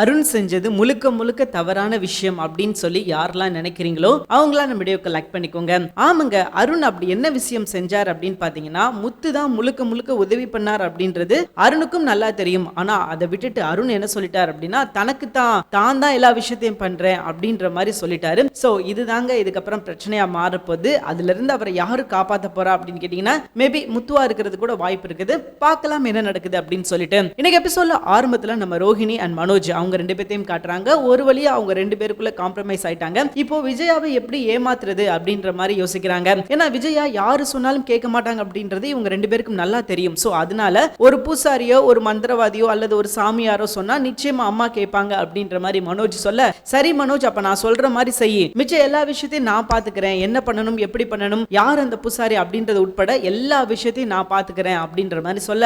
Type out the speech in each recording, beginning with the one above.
அருண் செஞ்சது முழுக்க முழுக்க தவறான விஷயம் அப்படின்னு சொல்லி யாரெல்லாம் நினைக்கிறீங்களோ அவங்களாம் நம்ம வீடியோக்கு லைக் பண்ணிக்கோங்க. ஆமாங்க அருண் அப்படி என்ன விஷயம் செஞ்சார் அப்படின்னு பாத்தீங்கன்னா முத்து தான் முழுக்க முழுக்க உதவி பண்ணார் அப்படின்றது அருணுக்கும் நல்லா தெரியும். ஆனா அதை விட்டுட்டு அருண் என்ன சொல்லிட்டார் அப்படின்னா தனக்கு தான் தான் தான் எல்லா விஷயத்தையும் பண்றேன் அப்படின்ற மாதிரி சொல்லிட்டாரு. சோ இதுதாங்க இதுக்கப்புறம் பிரச்சனையா மாறப்போகுது. அதுல இருந்து அவரை யாரு காப்பாத்த போறா அப்படின்னு கேட்டீங்கன்னா மேபி முத்துவா இருக்கிறது கூட வாய்ப்பு இருக்குது. பார்க்கலாம் என்ன நடக்குது அப்படின்னு சொல்லிட்டு. இன்னைக்கு எபிசோட்ல ஆரம்பத்துல நம்ம ரோஹிணி அண்ட் மனோஜ் அவங்க ரெண்டு பேர்த்தையும் காட்டுறாங்க. ஒரு வழியா அவங்க ரெண்டு பேருக்குள்ள காம்ப்ரமைஸ் ஆயிட்டாங்க. இப்போ விஜயாவை எப்படி ஏமாத்துறது அப்படின்ற மாதிரி யோசிக்கிறாங்க. ஏன்னா விஜயா யாரு சொன்னாலும் கேட்க மாட்டாங்க அப்படின்றது இவங்க ரெண்டு பேருக்கும் நல்லா தெரியும். சோ அதனால ஒரு பூசாரியோ ஒரு மந்திரவாதியோ அல்லது ஒரு சாமியாரோ சொன்னா நிச்சயமா அம்மா கேட்பாங்க அப்படின்ற மாதிரி மனோஜ் சொல்ல சரி மனோஜ் அப்ப நான் சொல்ற மாதிரி செய். மிச்ச எல்லா விஷயத்தையும் நான் பாத்துக்கிறேன். என்ன பண்ணணும் எப்படி பண்ணணும் யார் அந்த பூசாரி அப்படின்றது உட்பட எல்லா விஷயத்தையும் நான் பாத்துக்கிறேன். அப்படின்ற மாதிரி சொல்ல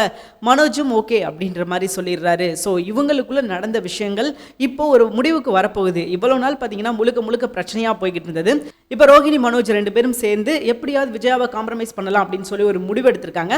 மனோஜும் ஓகே அப்படின்ற மாதிரி சொல்லிடுறாரு. ஸோ இவங்களுக்குள்ள நடந்த விஷயம் விஷயங்கள் இப்போ ஒரு முடிவுக்கு வரப்போகுது. இவ்வளவு நாள் பார்த்தீங்கன்னா முழுக்க முழுக்க பிரச்சனையாக போய்கிட்டு இருந்தது. இப்போ ரோஹிணி மனோஜ் ரெண்டு பேரும் சேர்ந்து எப்படியாவது விஜயாவை காம்ப்ரமைஸ் பண்ணலாம் அப்படின்னு சொல்லி ஒரு முடிவு எடுத்திருக்காங்க.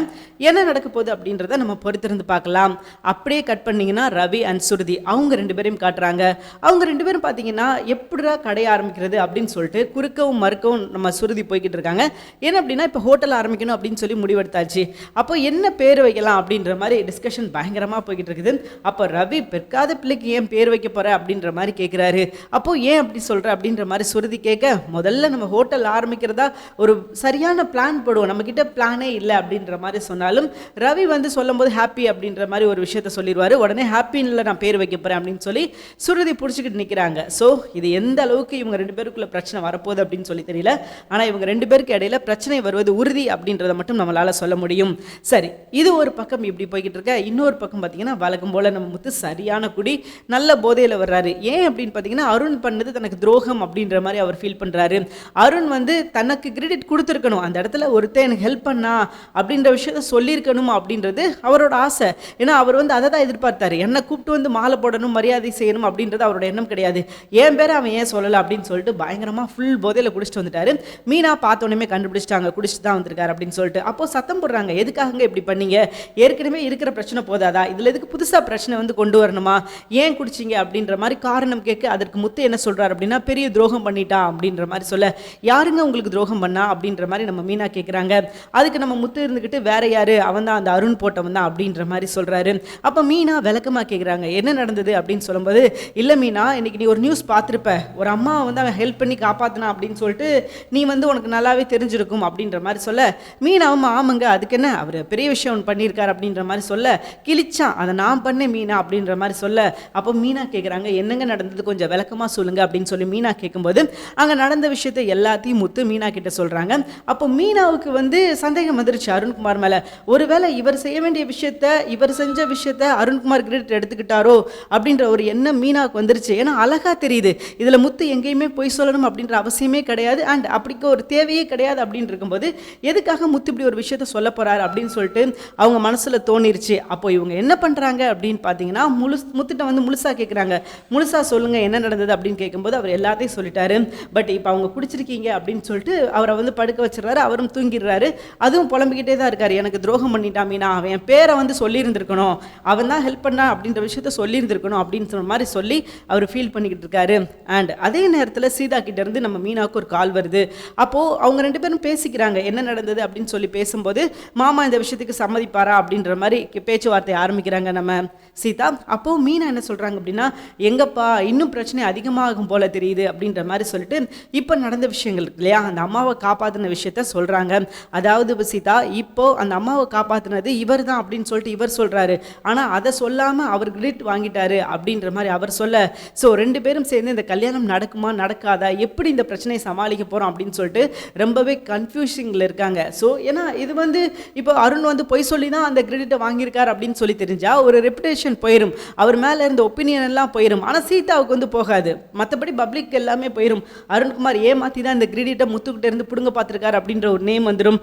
என்ன நடக்க போகுது அப்படின்றத நம்ம பொறுத்திருந்து பார்க்கலாம். அப்படியே கட் பண்ணீங்கன்னா ரவி அண்ட் சுருதி அவங்க ரெண்டு பேரையும் காட்டுறாங்க. அவங்க ரெண்டு பேரும் பார்த்தீங்கன்னா எப்படிடா கடை ஆரம்பிக்கிறது அப்படின்னு சொல்லிட்டு குறுக்கவும் மறுக்கவும் நம்ம சுருதி போய்கிட்டு இருக்காங்க. ஏன் அப்படின்னா இப்போ ஹோட்டல் ஆரம்பிக்கணும் அப்படின்னு சொல்லி முடிவெடுத்தாச்சு. அப்போ என்ன பேர் வைக்கலாம் அப்படின்ற மாதிரி டிஸ்கஷன் பயங்கரமாக போய்கிட்டு இருக்குது. அப்போ ரவி பெற்காத பிள்ளைக்கு ஏன் பேர் வைக்க போற அப்படின்ற மாதிரி கேட்குறாரு அப்போ ஏன் அப்படி சொல்ற அப்படின்ற மாதிரி சுருதி கேட்க முதல்ல நம்ம ஹோட்டல் ஆரம்பிக்கிறதா ஒரு சரியான பிளான் போடுவோம். நம்ம கிட்ட பிளானே இல்லை அப்படின்ற மாதிரி சொன்னாலும் ரவி வந்து சொல்லும்போது ஹாப்பி அப்படின்ற மாதிரி ஒரு விஷயத்த சொல்லிடுவார். உடனே ஹாப்பின்ல நான் பேர் வைக்க போறேன் அப்படின்னு சொல்லி சுருதி பிடிச்சிக்கிட்டு நிற்கிறாங்க ஸோ இது எந்த அளவுக்கு இவங்க ரெண்டு பேருக்குள்ள பிரச்சனை வரப்போகுது அப்படின்னு சொல்லி தெரியல. ஆனால் இவங்க ரெண்டு பேருக்கு இடையில பிரச்சனை வருவது உறுதி அப்படின்றத மட்டும் நம்மளால சொல்ல முடியும். சரி இது ஒரு பக்கம் இப்படி போய்கிட்டு இருக்க. இன்னொரு பக்கம் பார்த்தீங்கன்னா வழக்கம் போல நம்ம முத்து சரியான குடி. நல்ல போதையில் வர்றாரு. ஏன் அப்படின்னு பார்த்தீங்கன்னா அருண் பண்ணது தனக்கு துரோகம் அப்படின்ற மாதிரி அவர் ஃபீல் பண்ணுறாரு அருண் வந்து தனக்கு கிரெடிட் கொடுத்துருக்கணும். அந்த இடத்துல ஒருத்தன் எனக்கு ஹெல்ப் பண்ணா அப்படின்ற விஷயத்த சொல்லியிருக்கணும் அப்படின்றது அவரோட ஆசை. ஏன்னா அவர் வந்து அதை தான் எதிர்பார்த்தாரு. என்னை கூப்பிட்டு வந்து மாலை போடணும் மரியாதை செய்யணும் அப்படின்றது அவரோட எண்ணம் கிடையாது. என் பேரை அவன் ஏன் சொல்லலை அப்படின்னு சொல்லிட்டு பயங்கரமாக ஃபுல் போதையில் குடிச்சிட்டு வந்துட்டாரு. மீனா பார்த்தோன்னே கண்டுபிடிச்சிட்டாங்க. குடிச்சிட்டு தான் வந்திருக்காரு அப்படின்னு சொல்லிட்டு. அப்போ சத்தம் போடுறாங்க. எதுக்காகங்க இப்படி பண்ணீங்க? ஏற்கனவே இருக்கிற பிரச்சனை போதாதா? இதில் எதுக்கு புதுசாக பிரச்சனை வந்து கொண்டு வரணுமா? ஏன் குடிச்சிங்க அப்படின்ற மாதிரி காரணம் கேட்க அதற்கு முத்து என்ன சொல்றாரு அப்படின்னா பெரிய துரோகம் பண்ணிட்டா அப்படின்ற மாதிரி சொல்ல யாருங்க உங்களுக்கு துரோகம் பண்ணா? அப்படின்ற மாதிரி நம்ம மீனா கேட்குறாங்க அதுக்கு நம்ம முத்து இருந்துக்கிட்டு வேற யாரு? அவன் தான் அந்த அருண் போட்டவன் தான் அப்படின்ற மாதிரி சொல்றாரு. அப்போ மீனா விளக்கமாக கேட்குறாங்க என்ன நடந்தது? அப்படின்னு சொல்லும்போது இல்லை மீனா இன்னைக்கு நீ ஒரு நியூஸ் பார்த்துருப்ப. ஒரு அம்மா வந்து அவன் ஹெல்ப் பண்ணி காப்பாற்றினா அப்படின்னு சொல்லிட்டு நீ வந்து உனக்கு நல்லாவே தெரிஞ்சிருக்கும் அப்படின்ற மாதிரி சொல்ல. மீனாவும் ஆமாங்க. அதுக்கு என்ன? அவர் பெரிய விஷயம் ஒன்று பண்ணியிருக்காரு அப்படின்ற மாதிரி சொல்ல கிழிச்சான். அதை நான் பண்ணேன் மீனா அப்படின்ற மாதிரி சொல்ல. அப்போ மீனா கேட்குறாங்க என்னங்க நடந்தது? கொஞ்சம் விளக்கமாக சொல்லுங்க அப்படின்னு சொல்லி மீனா கேட்கும்போது அங்கே நடந்த விஷயத்தை எல்லாத்தையும் முத்து மீனா கிட்ட சொல்கிறாங்க அப்போ மீனாவுக்கு வந்து சந்தேகம் வந்துருச்சு அருண்குமார் மேலே. ஒருவேளை இவர் செய்ய வேண்டிய விஷயத்த இவர் செஞ்ச விஷயத்த அருண்குமார் கிரெடிட் எடுத்துக்கிட்டாரோ அப்படின்ற ஒரு எண்ணம் மீனாவுக்கு வந்துருச்சு. ஏன்னா அழகா தெரியுது. இதில் முத்து எங்கேயுமே பொய் சொல்லணும் அப்படின்ற அவசியமே கிடையாது. அண்ட் அப்படிக்கு ஒரு தேவையே கிடையாது அப்படின்னு இருக்கும்போது எதுக்காக முத்து இப்படி ஒரு விஷயத்த சொல்ல போகிறார் அப்படின்னு சொல்லிட்டு அவங்க மனசில் தோணிருச்சு. அப்போ இவங்க என்ன பண்ணுறாங்க அப்படின்னு பார்த்தீங்கன்னா முழு முத்துட்ட வந்து முழுசாக கேட்குறாங்க முழுசாக சொல்லுங்கள் என்ன நடந்தது அப்படின்னு கேட்கும்போது அவர் எல்லாத்தையும் சொல்லிட்டாரு. பட் இப்போ அவங்க குடிச்சிருக்கீங்க அப்படின்னு சொல்லிட்டு அவரை வந்து படுக்க வச்சிடுறாரு. அவரும் தூங்கிடுறாரு. அதுவும் புலம்பிக்கிட்டே தான் இருக்காரு. எனக்கு துரோகம் பண்ணிட்டான் மீனா. அவன் என் பேரை வந்து சொல்லியிருந்திருக்கணும். அவன் தான் ஹெல்ப் பண்ணா அப்படின்ற விஷயத்த சொல்லியிருந்திருக்கணும் அப்படின்னு சொன்ன மாதிரி சொல்லி அவர் ஃபீல் பண்ணிக்கிட்டு இருக்காரு. அண்ட் அதே நேரத்தில் சீதா கிட்ட இருந்து நம்ம மீனாவுக்கு ஒரு கால் வருது. அப்போது அவங்க ரெண்டு பேரும் பேசிக்கிறாங்க. என்ன நடந்தது அப்படின்னு சொல்லி பேசும்போது மாமா இந்த விஷயத்துக்கு சம்மதிப்பாரா? அப்படின்ற மாதிரி பேச்சுவார்த்தை ஆரம்பிக்கிறாங்க நம்ம சீதா. அப்போது மீனா என்ன சொல்கிறாங்க சொல்கிறாங்க அப்படின்னா எங்கப்பா இன்னும் பிரச்சனை அதிகமாகும் போல தெரியுது அப்படின்ற மாதிரி சொல்லிட்டு இப்போ நடந்த விஷயங்கள் இருக்கு இல்லையா? அந்த அம்மாவை காப்பாற்றின விஷயத்த சொல்கிறாங்க அதாவது சீதா இப்போது அந்த அம்மாவை காப்பாற்றினது இவர் தான் அப்படின்னு சொல்லிட்டு இவர் சொல்கிறாரு ஆனால் அதை சொல்லாமல் அவர் கிரெடிட் வாங்கிட்டாரு அப்படின்ற மாதிரி அவர் சொல்ல ஸோ ரெண்டு பேரும் சேர்ந்து இந்த கல்யாணம் நடக்குமா நடக்காதா? எப்படி இந்த பிரச்சனையை சமாளிக்க போகிறோம் அப்படின்னு சொல்லிட்டு ரொம்பவே கன்ஃபியூஷிங்கில் இருக்காங்க. ஸோ ஏன்னா இது வந்து இப்போ அருண் வந்து பொய் சொல்லி தான் அந்த கிரெடிட்டை வாங்கியிருக்கார் அப்படின்னு சொல்லி தெரிஞ்சால் ஒரு ரெப்புடேஷன் போயிடும் அவர் மேலே இருந்த ஒப்பீனியன் எல்லாம் போயிடும் ஆனால் சீதாவுக்கு வந்து போகாது. மற்றபடி பப்ளிக் எல்லாமே போயிடும் அருண்குமார் ஏமாற்றி தான் இந்த கிரெடிட்டை முத்துக்கிட்டே இருந்து பிடுங்க பார்த்துருக்காரு அப்படின்ற ஒரு நேம் வந்துடும்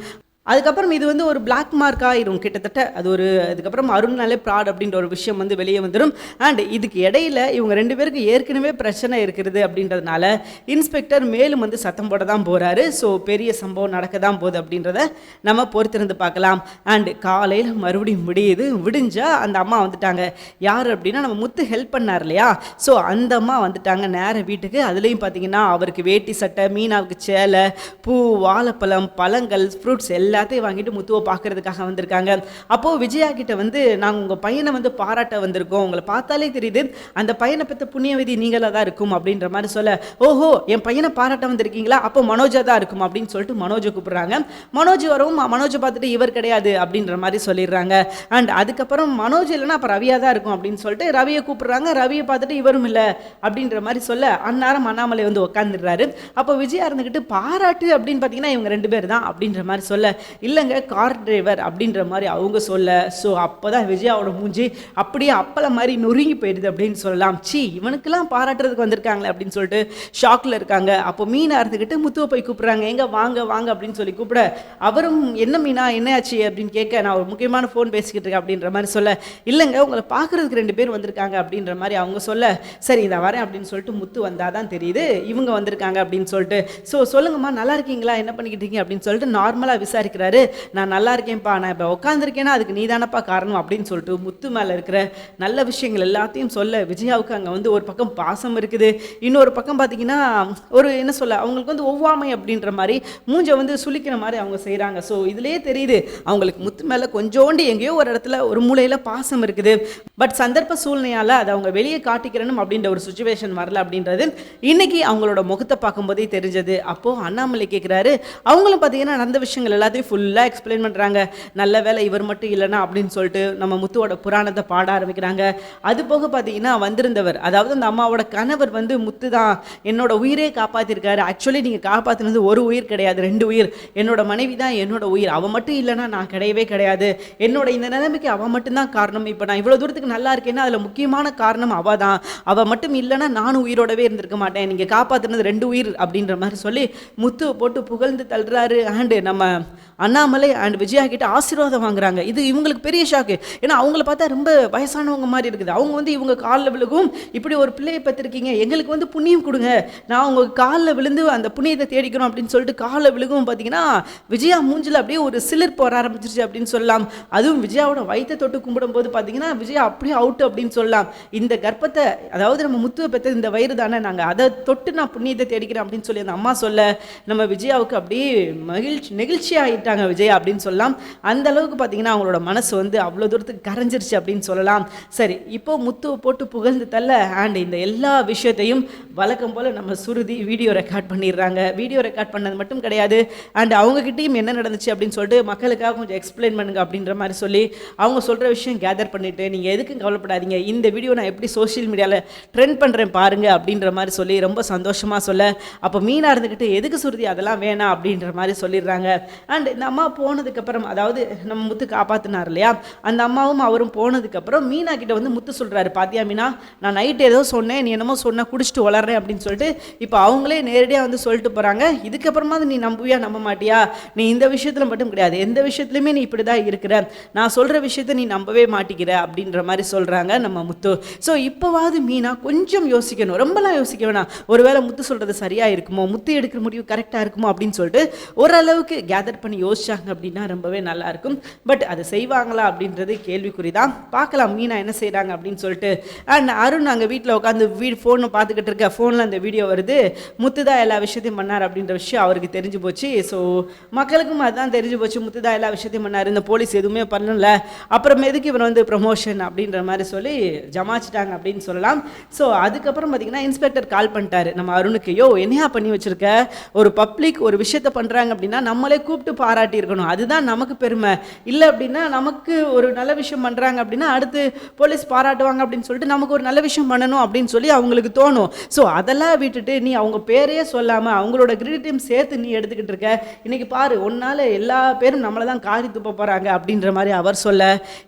அதுக்கப்புறம் இது வந்து ஒரு பிளாக் மார்க் ஆயிரும். கிட்டத்தட்ட அது ஒரு அதுக்கப்புறம் அருண்னாலே ப்ராட் அப்படின்ற ஒரு விஷயம் வந்து வெளியே வந்துடும் அண்ட் இதுக்கு இடையில இவங்க ரெண்டு பேருக்கு ஏற்கனவே பிரச்சனை இருக்கிறது அப்படின்றதுனால இன்ஸ்பெக்டர் மேலும் வந்து சத்தம் போட தான் போகிறாரு ஸோ பெரிய சம்பவம் நடக்க தான் போகுது அப்படின்றத நம்ம பொறுத்திருந்து பார்க்கலாம். அண்ட் காலையில் மறுபடியும் முடியுது விடிஞ்சா அந்த அம்மா வந்துட்டாங்க. யார் அப்படின்னா நம்ம முத்து ஹெல்ப் பண்ணார் இல்லையா? ஸோ அந்த அம்மா வந்துட்டாங்க நேர வீட்டுக்கு. அதுலேயும் பார்த்தீங்கன்னா அவருக்கு வேட்டி சட்டை மீனாவுக்கு சேலை பூ வாழைப்பழம் பழங்கள் ஃப்ரூட்ஸ் எல்லாம் எல்லாத்தையும் வாங்கிட்டு முத்துவை பார்க்கறதுக்காக வந்திருக்காங்க. அப்போது விஜயா கிட்ட வந்து நாங்கள் உங்கள் பையனை வந்து பாராட்ட வந்திருக்கோம். உங்களை பார்த்தாலே தெரியுது. அந்த பையனை பற்றி புண்ணியவதி நீங்களாக தான் இருக்கும். அப்படின்ற மாதிரி சொல்ல ஓஹோ என் பையனை பாராட்ட வந்திருக்கீங்களா? அப்போ மனோஜா தான் இருக்கும். அப்படின்னு சொல்லிட்டு மனோஜை கூப்பிட்றாங்க. மனோஜ் வரவும் மனோஜை பார்த்துட்டு இவர் கிடையாது. அப்படின்ற மாதிரி சொல்லிடுறாங்க. அண்ட் அதுக்கப்புறம் மனோஜ் இல்லைன்னா அப்போ ரவியாக தான் இருக்கும் அப்படின்னு சொல்லிட்டு ரவியை கூப்பிட்றாங்க. ரவியை பார்த்துட்டு இவரும் இல்லை அப்படின்ற மாதிரி சொல்ல அந்நேரம் அண்ணாமலை வந்து உட்காந்துடுறாரு அப்போ விஜயா இருந்துக்கிட்டு பாராட்டு அப்படின்னு பார்த்தீங்கன்னா இவங்க ரெண்டு பேர் தான் அப்படின்ற மாதிரி சொல்ல இல்லைங்க கார் டிரைவர் அப்படின்ற மாதிரி அவங்க சொல்ல ஸோ அப்போ தான் விஜயாவோட மூஞ்சி அப்படியே அப்பளை மாதிரி நொறுங்கி போயிடுது அப்படின்னு சொல்லலாம். சி இவனுக்கெல்லாம் பாராட்டுறதுக்கு வந்திருக்காங்களே அப்படின்னு சொல்லிட்டு ஷாக்கில் இருக்காங்க. அப்போ மீன் இருந்துக்கிட்டு முத்துவை போய் கூப்பிட்றாங்க. எங்க? வாங்க வாங்க அப்படின்னு சொல்லி கூப்பிட அவரும் என்ன மீனா? என்ன ஆச்சு அப்படின்னு கேட்க நான் ஒரு முக்கியமான ஃபோன் பேசிக்கிட்டு இருக்கேன் அப்படின்ற மாதிரி சொல்ல இல்லைங்க உங்களை பார்க்குறதுக்கு ரெண்டு பேர் வந்திருக்காங்க அப்படின்ற மாதிரி அவங்க சொல்ல சரி இதை வரேன் அப்படின்னு சொல்லிட்டு முத்து வந்தால் தான் தெரியுது இவங்க வந்திருக்காங்க அப்படின்னு சொல்லிட்டு. ஸோ சொல்லுங்கம்மா நல்லா இருக்கீங்களா? என்ன பண்ணிக்கிட்டு இருக்கீங்க? அப்படின்னு சொல்லிட்டு நார்மலாக இருக்கிறாரு. நான் நல்லா இருக்கேன்ப்பா நான் இப்போ உட்காந்துருக்கேன்னா அதுக்கு நீ தானப்பா காரணம் அப்படின்னு சொல்லிட்டு முத்து மேலே இருக்கிற நல்ல விஷயங்கள் எல்லாத்தையும் சொல்ல விஜயாவுக்கு அங்கே வந்து ஒரு பக்கம் பாசம் இருக்குது. இன்னொரு பக்கம் பார்த்தீங்கன்னா ஒரு என்ன சொல்ல அவங்களுக்கு வந்து ஒவ்வாமை அப்படின்ற மாதிரி மூஞ்சை வந்து சுளிக்கிற மாதிரி அவங்க செய்கிறாங்க ஸோ இதுலேயே தெரியுது அவங்களுக்கு முத்து மேலே கொஞ்சோண்டு எங்கேயோ ஒரு இடத்துல ஒரு மூலையில் பாசம் இருக்குது. பட் சந்தர்ப்ப சூழ்நிலையால் அதை அவங்க வெளியே காட்டிக்கிறணும் அப்படின்ற ஒரு சுச்சுவேஷன் வரல அப்படின்றது இன்னைக்கு அவங்களோட முகத்தை பார்க்கும்போதே தெரிஞ்சது. அப்போது அண்ணாமலை கேட்குறாரு அவங்களும் பார்த்தீங்கன்னா நடந்த விஷயங்கள் எல்லாத்தையும் ஃபுல்லாக எக்ஸ்பிளைன் பண்ணுறாங்க நல்ல வேலை இவர் மட்டும் இல்லைனா அப்படின்னு சொல்லிட்டு நம்ம முத்துவோட புராணத்தை பாட ஆரம்பிக்கிறாங்க. அது போக பார்த்தீங்கன்னா வந்திருந்தவர் அதாவது அந்த அம்மாவோட கணவர் வந்து முத்து தான். என்னோட உயிரே காப்பாற்றிருக்காரு ஆக்சுவலி நீங்கள் காப்பாற்றினது ஒரு உயிர் கிடையாது ரெண்டு உயிர். என்னோட மனைவி தான் என்னோட உயிர். அவள் மட்டும் இல்லைன்னா நான் கிடையவே கிடையாது. என்னோட இந்த நிலைமைக்கு அவள் மட்டும்தான் காரணம். இப்போ நான் இவ்வளோ தூரத்துக்கு நல்லா இருக்கேன்னா அதில் முக்கியமான காரணம் அவள் தான். அவள் மட்டும் இல்லைன்னா நானும் உயிரோடவே இருந்திருக்க மாட்டேன். நீங்கள் காப்பாற்றினது ரெண்டு உயிர் அப்படின்ற மாதிரி சொல்லி முத்து போட்டு புகழ்ந்து தள்ளுறாரு. அண்டு நம்ம அண்ணாமலை அண்ட் விஜயா கிட்ட ஆசீர்வாதம் வாங்குறாங்க. இது இவங்களுக்கு பெரிய ஷாக்கு ஏன்னா அவங்கள பார்த்தா ரொம்ப வயசானவங்க மாதிரி இருக்குது. அவங்க வந்து இவங்க காலில் விழுகும். இப்படி ஒரு பிள்ளையை பார்த்துருக்கீங்க எங்களுக்கு வந்து புண்ணியம் கொடுங்க. நான் உங்க காலில் விழுந்து அந்த புண்ணியத்தை தேடிக்கிறோம் அப்படின்னு சொல்லிட்டு காலில் விழுகும் பார்த்தீங்கன்னா விஜயா மூஞ்சில் அப்படியே ஒரு சிலர் போற ஆரம்பிச்சிருச்சு அப்படின்னு சொல்லலாம். அதுவும் விஜயாவோட வயிற்றை தொட்டு கும்பிடும்போது பார்த்தீங்கன்னா விஜயா அப்படியே அவுட் அப்படின்னு சொல்லலாம். இந்த கர்ப்பத்தை அதாவது நம்ம முத்துவை பெற்ற இந்த வயிறு தானே நாங்கள் அதை தொட்டு நான் புண்ணியத்தை தேடிக்கிறேன் அப்படின்னு சொல்லி அந்த அம்மா சொல்ல நம்ம விஜயாவுக்கு அப்படியே மகிழ்ச்சி நெகிழ்ச்சி இருக்காங்க விஜய் அப்படின்னு சொல்லலாம். அந்த அளவுக்கு பார்த்தீங்கன்னா அவங்களோட மனசு வந்து அவ்வளோ தூரத்துக்கு கரைஞ்சிருச்சு அப்படின்னு சொல்லலாம். சரி இப்போ முத்துவை போட்டு புகழ்ந்து தள்ள அண்ட் இந்த எல்லா விஷயத்தையும் வழக்கம் போல் நம்ம சுருதி வீடியோ ரெக்கார்ட் பண்ணிடுறாங்க. வீடியோ ரெக்கார்ட் பண்ணது மட்டும் கிடையாது. அண்ட் அவங்கக்கிட்டையும் என்ன நடந்துச்சு அப்படின்னு சொல்லிட்டு மக்களுக்காக கொஞ்சம் எக்ஸ்பிளைன் பண்ணுங்க அப்படின்ற மாதிரி சொல்லி அவங்க சொல்கிற விஷயம் கேதர் பண்ணிவிட்டு நீங்கள் எதுக்கும் கவலைப்படாதீங்க. இந்த வீடியோ நான் எப்படி சோஷியல் மீடியாவில் ட்ரெண்ட் பண்ணுறேன் பாருங்கள் அப்படின்ற மாதிரி சொல்லி ரொம்ப சந்தோஷமாக சொல்ல அப்போ மீனாக இருந்துக்கிட்டு எதுக்கு சுருதி அதெல்லாம் வேணாம் அப்படின்ற மாதிரி சொல்லிடுறாங்க. அண்ட் இந்த அம்மா போனதுக்கப்புறம் அதாவது நம்ம முத்து காப்பாற்றினார் இல்லையா? அந்த அம்மாவும் அவரும் போனதுக்கப்புறம் மீனா கிட்ட வந்து முத்து சொல்கிறாரு பாத்தியா மீனா நான் நைட்டு ஏதோ சொன்னேன் நீ என்னமோ சொன்ன குடிச்சிட்டு வளர்றேன் அப்படின்னு சொல்லிட்டு இப்போ அவங்களே நேரடியாக வந்து சொல்லிட்டு போகிறாங்க இதுக்கப்புறமா நீ நம்புவியா நம்ப மாட்டியா? நீ இந்த விஷயத்தில் மட்டும் கிடையாது எந்த விஷயத்துலையுமே நீ இப்படி தான் இருக்கிற. நான் சொல்கிற விஷயத்த நீ நம்பவே மாட்டிக்கிற அப்படின்ற மாதிரி சொல்கிறாங்க நம்ம முத்து. ஸோ இப்போவாவது மீனா கொஞ்சம் யோசிக்கணும் ரொம்பலாம் யோசிக்க வேணாம். ஒருவேளை முத்து சொல்கிறது சரியாக இருக்குமோ முத்து எடுக்கிற முடிவு கரெக்டாக இருக்குமோ அப்படின்னு சொல்லிட்டு ஓரளவுக்கு கேதர் பண்ணி யோசிச்சாங்க அப்படின்னா ரொம்பவே நல்லா இருக்கும். பட் அது செய்வாங்களா அப்படின்றது கேள்விக்குறி தான் பார்க்கலாம் மீனா என்ன செய்கிறாங்க அப்படின்னு சொல்லிட்டு. அண்ட் அருண் அங்கே வீட்டில் உட்காந்து வீ ஃபோனை பார்த்துக்கிட்டு இருக்க. ஃபோனில் அந்த வீடியோ வருது. முத்து தான் எல்லா விஷயத்தையும் பண்ணார் அப்படின்ற விஷயம் அவருக்கு தெரிஞ்சு போச்சு. ஸோ மக்களுக்கும் அதுதான் தெரிஞ்சு போச்சு. முத்து தான் எல்லா விஷயத்தையும் பண்ணார். இந்த போலீஸ் எதுவுமே பண்ணல. அப்புறம் எதுக்கு இவர் வந்து ப்ரமோஷன் அப்படின்ற மாதிரி சொல்லி ஜமாச்சிட்டாங்க அப்படின்னு சொல்லலாம். ஸோ அதுக்கப்புறம் பார்த்தீங்கன்னா இன்ஸ்பெக்டர் கால் பண்ணிட்டாரு. நம்ம அருணுக்கு யோ என்னையா பண்ணி வச்சிருக்க? ஒரு பப்ளிக் ஒரு விஷயத்த பண்ணுறாங்க அப்படின்னா நம்மளே கூப்பிட்டு பாராட்டி இருக்கணும் அதுதான் நமக்கு பெருமை. இல்லை அப்படின்னா நமக்கு ஒரு நல்ல விஷயம் பண்ணுறாங்க அப்படின்னா அடுத்து போலீஸ் பாராட்டுவாங்க அப்படின்னு சொல்லிட்டு நமக்கு ஒரு நல்ல விஷயம் பண்ணணும் அப்படின்னு சொல்லி அவங்களுக்கு தோணும். ஸோ அதெல்லாம் விட்டுட்டு நீ அவங்க பேரையே சொல்லாமல் அவங்களோட கிரெடிட்டையும் சேர்த்து நீ எடுத்துக்கிட்டு இருக்க. இன்னைக்கு பாரு ஒன்னால் எல்லா பேரும் நம்மளை தான் காரி துப்ப போகிறாங்க அப்படின்ற மாதிரி அவர் சொல்ல.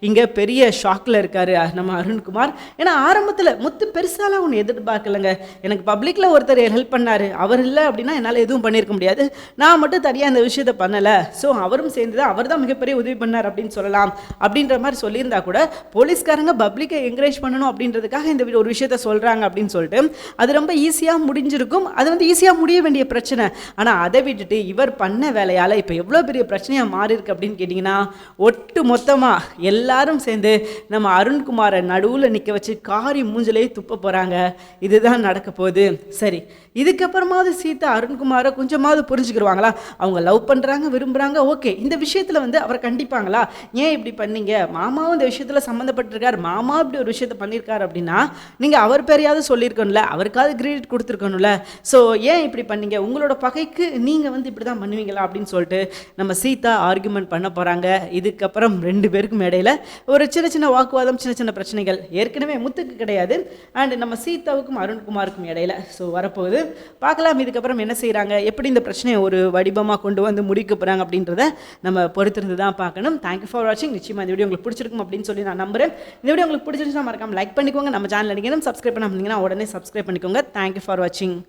இங்கே பெரிய ஷாக்கில் இருக்காரு நம்ம அருண்குமார். ஏன்னா ஆரம்பத்தில் முத்து பெருசாலாம் ஒன்று எதிர்பார்க்கலங்க. எனக்கு பப்ளிக்கில் ஒருத்தர் ஹெல்ப் பண்ணார். அவர் இல்லை அப்படின்னா என்னால் எதுவும் பண்ணியிருக்க முடியாது. நான் மட்டும் தனியாக இந்த விஷயத்த பண்ணலை. ஸோ அவரும் சேர்ந்து தான் அவர் தான் மிகப்பெரிய உதவி பண்ணார் அப்படின்னு சொல்லலாம். அப்படின்ற மாதிரி சொல்லியிருந்தா கூட போலீஸ்காரங்க பப்ளிக்கை என்கரேஜ் பண்ணணும் அப்படின்றதுக்காக இந்த ஒரு விஷயத்த சொல்கிறாங்க அப்படின்னு சொல்லிட்டு அது ரொம்ப ஈஸியாக முடிஞ்சிருக்கும். அது வந்து ஈஸியாக முடிய வேண்டிய பிரச்சனை. ஆனால் அதை விட்டுட்டு இவர் பண்ண வேலையால் இப்போ எவ்வளோ பெரிய பிரச்சனையாக மாறி இருக்கு அப்படின்னு கேட்டிங்கன்னா ஒட்டு மொத்தமாக எல்லாரும் சேர்ந்து நம்ம அருண்குமாரை நடுவில் நிற்க வச்சு காரி மூஞ்சிலே துப்ப போகிறாங்க இதுதான் நடக்க போகுது. சரி இதுக்கப்புறமாவது சீதா அருண்குமாரை கொஞ்சமாவது புரிஞ்சுக்கிடுவாங்களா அவங்க லவ் பண்ணுறாங்க விரும்புகிறாங்க ஓகே. இந்த விஷயத்தில் வந்து அவரை கண்டிப்பாங்களா? ஏன் இப்படி பண்ணீங்க? மாமாவும் இந்த விஷயத்தில் சம்மந்தப்பட்டிருக்கார். மாமா இப்படி ஒரு விஷயத்த பண்ணியிருக்காரு அப்படின்னா நீங்கள் அவர் பேரையாவது சொல்லியிருக்கணும்ல. அவருக்காவது கிரெடிட் கொடுத்துருக்கணும்ல. ஸோ ஏன் இப்படி பண்ணீங்க? உங்களோட பகைக்கு நீங்கள் வந்து இப்படி தான் பண்ணுவீங்களா அப்படின்னு சொல்லிட்டு நம்ம சீதா ஆர்குமெண்ட் பண்ண போகிறாங்க இதுக்கப்புறம் ரெண்டு பேருக்கும் இடையில ஒரு சின்ன சின்ன வாக்குவாதம் சின்ன சின்ன பிரச்சனைகள் ஏற்கனவே முத்துக்கு கிடையாது. அண்ட் நம்ம சீதாவுக்கும் அருண்குமாருக்கும் இடையில ஸோ வரப்போகுது. பார்க்கலாம் இதுக்கப்புறம் என்ன செய்கிறாங்க எப்படி இந்த பிரச்சனையை ஒரு வடிவமாக கொண்டு வந்து முடிக்க போகிறாங்க அப்படின்றத நம்ம பொறுத்திருந்து தான் பார்க்கணும் தேங்க்யூ ஃபார் வாட்சிங் நிச்சயமாக இந்த வீடியோ உங்களுக்கு பிடிச்சிருக்கும் அப்படின்னு சொல்லி நான் நம்புறேன். இந்த வீடியோ உங்களுக்கு பிடிச்சிருந்துச்சுன்னா மறக்காம லைக் பண்ணிக்கோங்க. நம்ம சேனல் அடிக்கணும். சப்ஸ்கிரைப் பண்ணாமல் உடனே சப்ஸ்கிரைப் பண்ணிக்கோங்க. தேங்க்யூ ஃபார் வாட்சிங்